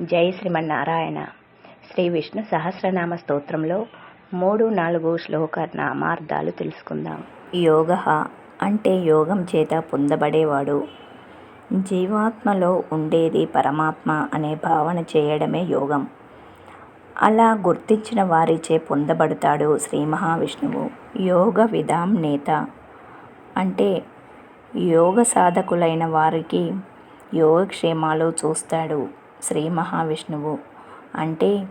జై శ్రీమన్నారాయణ. శ్రీ విష్ణు సహస్రనామ స్తోత్రంలో మూడు నాలుగు శ్లోక నామార్థాలు తెలుసుకుందాం. యోగ అంటే యోగం చేత పొందబడేవాడు. జీవాత్మలో ఉండేది పరమాత్మ అనే భావన చేయడమే యోగం. అలా గుర్తించిన వారిచే పొందబడతాడు శ్రీ మహావిష్ణువు. యోగ విధాం నేత. అంటే యోగ సాధకులైన వారికి యోగక్షేమాలు చూస్తాడు. శ్రీ మహావిష్ణువు. అంటే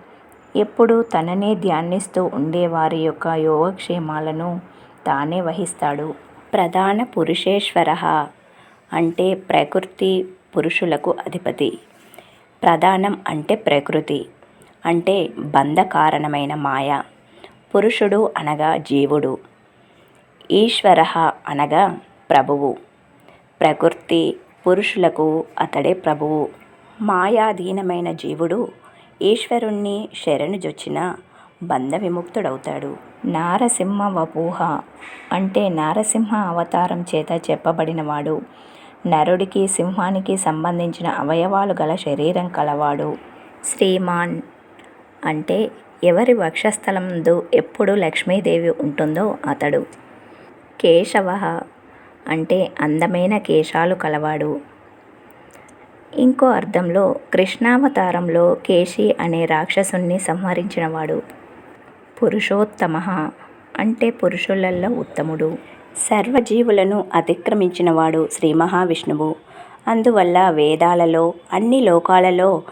ఎప్పుడు తననే ధ్యానిస్తూ ఉండేవారి యొక్క యోగక్షేమాలను తానే వహిస్తాడు. ప్రధాన పురుషేశ్వర అంటే ప్రకృతి పురుషులకు అధిపతి. ప్రధానం అంటే ప్రకృతి. అంటే బంధ కారణమైన మాయ. పురుషుడు అనగా జీవుడు. ఈశ్వర అనగా ప్రభువు. ప్రకృతి పురుషులకు అతడే ప్రభువు. మాయాధీనమైన జీవుడు ఈశ్వరుణ్ణి శరణుజొచ్చిన బంధ విముక్తుడవుతాడు నారసింహ వపూహ అంటే నారసింహ అవతారం చేత చెప్పబడినవాడు. నరుడికి సింహానికి సంబంధించిన అవయవాలు గల శరీరం కలవాడు. శ్రీమాన్ అంటే ఎవరి వక్షస్థలందు ఎప్పుడు లక్ష్మీదేవి ఉంటుందో అతడు. కేశవ అంటే అందమైన కేశాలు కలవాడు. ఇంకో అర్థంలో కృష్ణావతారంలో కేశి అనే రాక్షసుణ్ణి సంహరించినవాడు. పురుషోత్తమ అంటే పురుషులలో ఉత్తముడు. సర్వజీవులను అతిక్రమించినవాడు శ్రీ మహావిష్ణువు. అందువల్ల వేదాలలో అన్ని లోకాలలో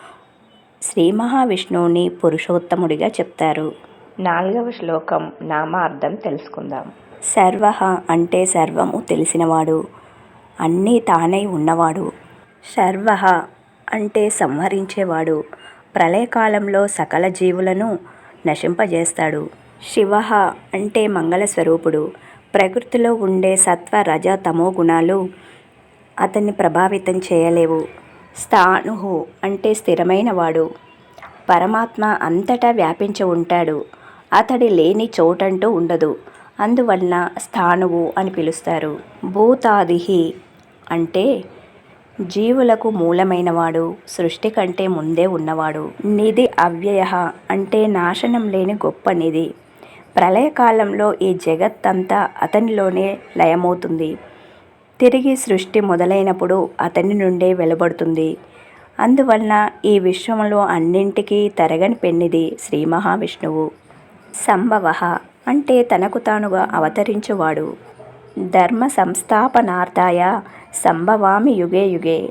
శ్రీ మహావిష్ణువుని పురుషోత్తముడిగా చెప్తారు. నాలుగవ శ్లోకం నామార్థం తెలుసుకుందాం. సర్వ అంటే సర్వము తెలిసినవాడు. అన్నీ తానై ఉన్నవాడు. శర్వ అంటే సంహరించేవాడు. ప్రళయకాలంలో సకల జీవులను నశింపజేస్తాడు. శివ అంటే మంగళస్వరూపుడు. ప్రకృతిలో ఉండే సత్వ రజ తమో గుణాలు అతన్ని ప్రభావితం చేయలేవు. స్థాను అంటే స్థిరమైనవాడు. పరమాత్మ అంతటా వ్యాపించి ఉంటాడు. అతడి లేని చోటంటూ ఉండదు. అందువలన స్థానువు అని పిలుస్తారు. భూతాదిహి అంటే జీవులకు మూలమైనవాడు సృష్టి కంటే ముందే ఉన్నవాడు. నిధి అవ్యయ అంటే నాశనం లేని గొప్ప నిధి. ప్రళయకాలంలో ఈ జగత్తంతా అతనిలోనే లయమవుతుంది. తిరిగి సృష్టి మొదలైనప్పుడు అతని నుండే వెలువడుతుంది. అందువలన ఈ విశ్వంలో అన్నింటికీ తరగని పెన్నిది శ్రీ మహావిష్ణువు. సంభవ అంటే తనకు తానుగా అవతరించువాడు. ధర్మ సంస్థాపనార్థాయ సంభవామి యుగే యుగే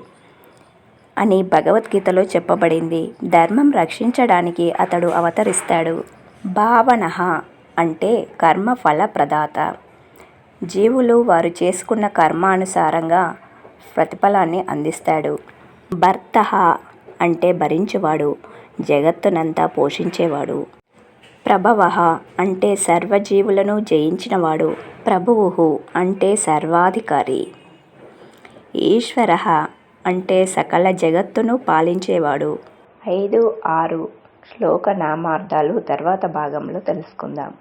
అని భగవద్గీతలో చెప్పబడింది. ధర్మం రక్షించడానికి అతడు అవతరిస్తాడు. భావన అంటే కర్మ ప్రదాత జీవులు వారు చేసుకున్న కర్మానుసారంగా ప్రతిఫలాన్ని అందిస్తాడు. భర్త అంటే భరించువాడు. జగత్తునంతా పోషించేవాడు. ప్రభవ అంటే సర్వజీవులను జయించినవాడు. ప్రభువు అంటే సర్వాధికారి. ఈశ్వర అంటే సకల జగత్తును పాలించేవాడు. ఐదు ఆరు శ్లోక నామార్థాలు తర్వాత భాగంలో తెలుసుకుందాం.